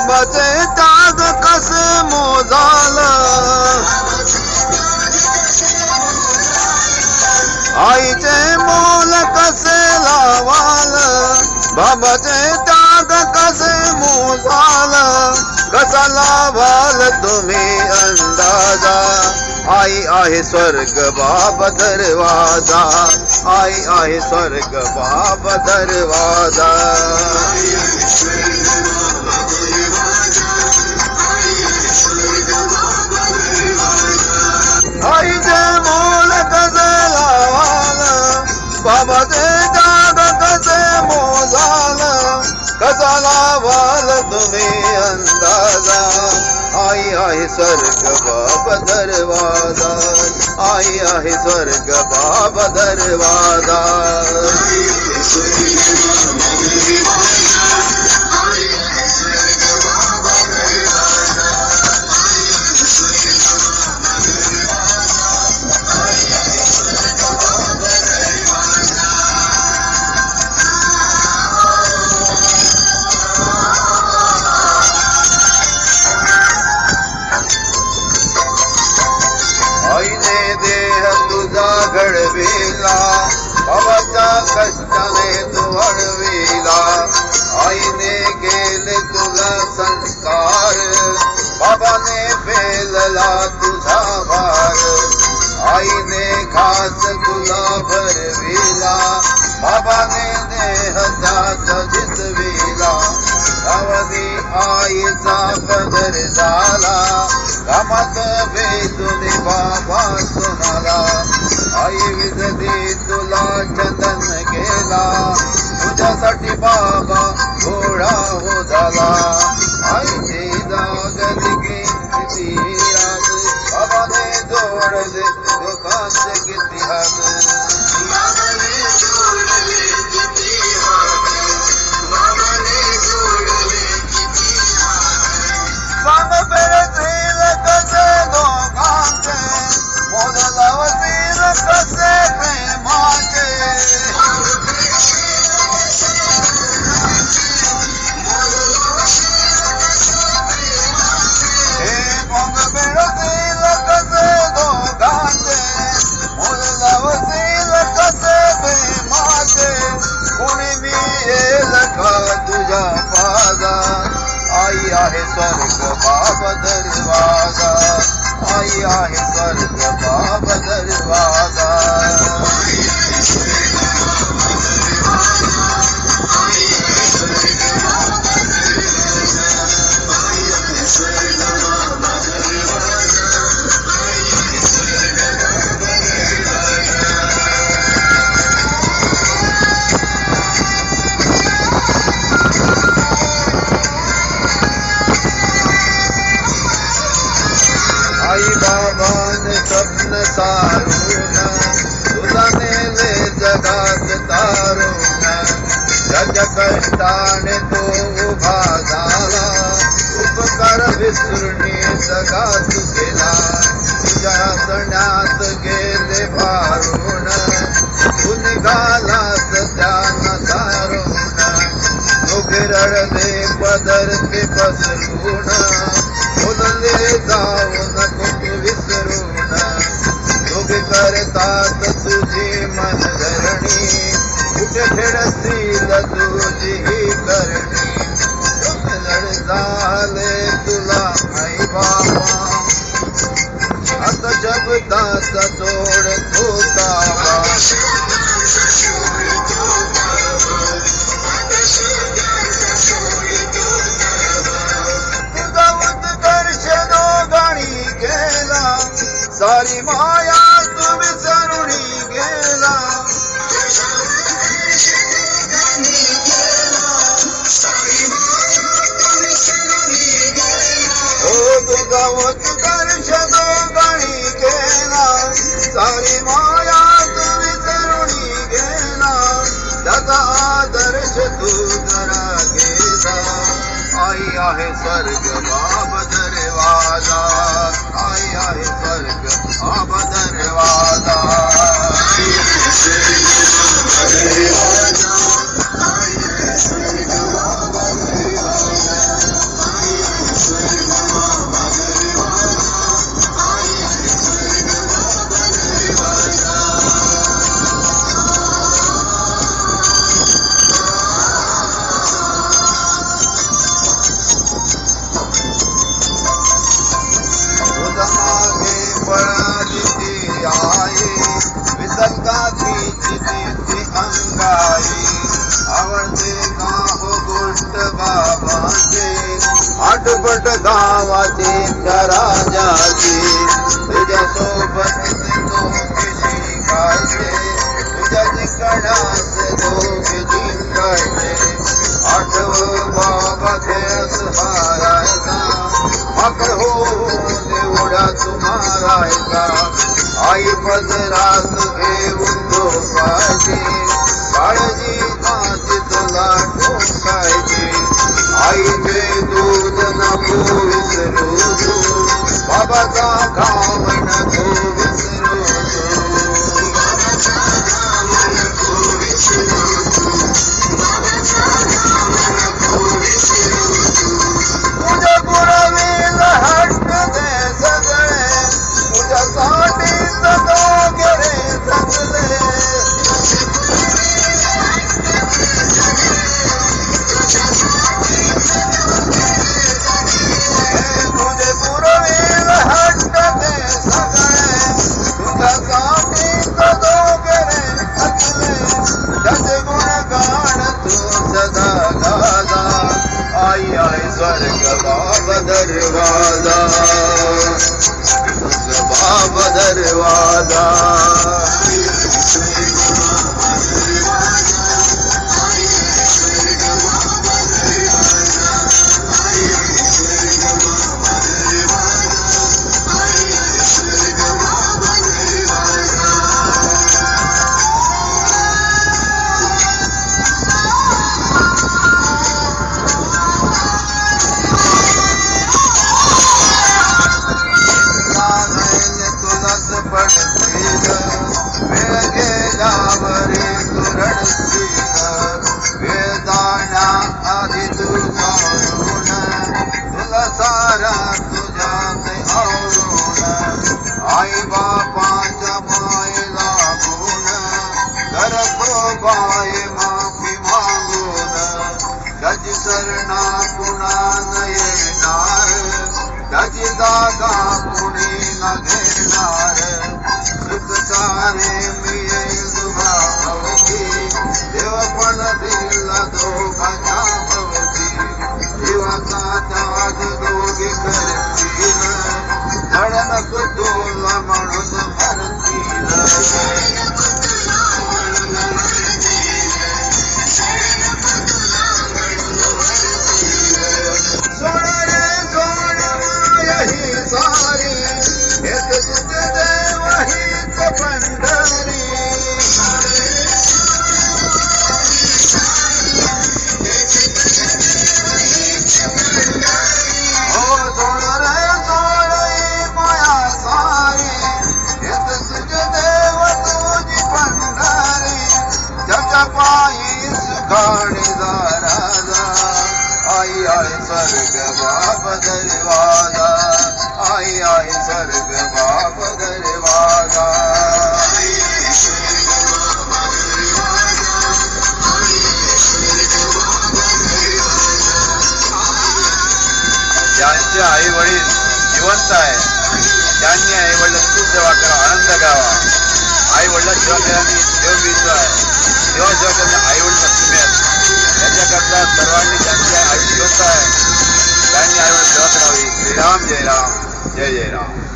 बाबाचे त्याग कसे मोजाल? आईचे मोल कसे लावाल? बाबाचे त्याग कसे मोजाल? कसा लावाल तुम्ही अंदाजा? आई आहे स्वर्ग बाब दरवाजा. आई आहे स्वर्ग बाब दरवाजा. स्वर्ग बाब दरवाजा आई आहे स्वर्ग बाब दरवाजा घडविला भवता कष्टाने तू अडविला आईने केले तुला संस्कार बाबाने पेलला तुझा भार. आईने खास तुला भरविला बाबाने देह त्याचा जितविला आईचा पदर झाला कामात भेटून बाबा सुनाला. आई विजदी तुला चंदन केला. तुझ्यासाठी बाबा घोडा हो झाला आईची जागली किती रात बाबाने जोडले लोकांचे किती हात मी तुझ्या आई आहे स्वर्ग बाब दरवाजा. आई आहे स्वर्ग बाब मन सारून तुला नेले जगात तारून जग कष्टाने तो उभा झाला उपकार विसरणी जगात गेला तुझ्या सण्यात गेले भारून तू निघालास त्याना सारून दोघे रडले पदर ते पसरून बोलले जा करतात तुझी मन धरणी कुठे खेळतील तुझी ही करणी? लढ झाले तुला आई बाबा. आता शब्दाचा जोड होता सारी माया गेला. हो गेला. माया तू गेला. आई आहे स्वर्ग बाब दरवाजा आई आहे स्वर्ग बाब दरवाजा। पोपट गावाची त्या राजाची. तुझ्या सोबत दोघी शिकायचे तुझ्या जिंकण्यास दोघी जिंकायचे. आठव बाबा खेळत हारायचा. माकड हो तेवढ्या तुम्हारायचा आई पदरात घेऊन झोपायची. काळजी माझी बाबाचा बाब सर्ग स्वर्ग बाप दरवाजा आई आई स्वर्ग बाप दरवाजा ज्यांचे आई वडील जिवंत आहे त्यांनी आई वडिलांची सेवा करा आनंद घ्यावा. आई वडिला सेवा केल्याने देव मिळतो आहे. देवा सेवा केल्याने आई वडील नक्की मिळत याच्याकरता सर्वांनी त्यांचे आयुष्य जिवंत आहे. त्यांनी आई वडील सेवा श्रीराम जय राम. जय जय राम.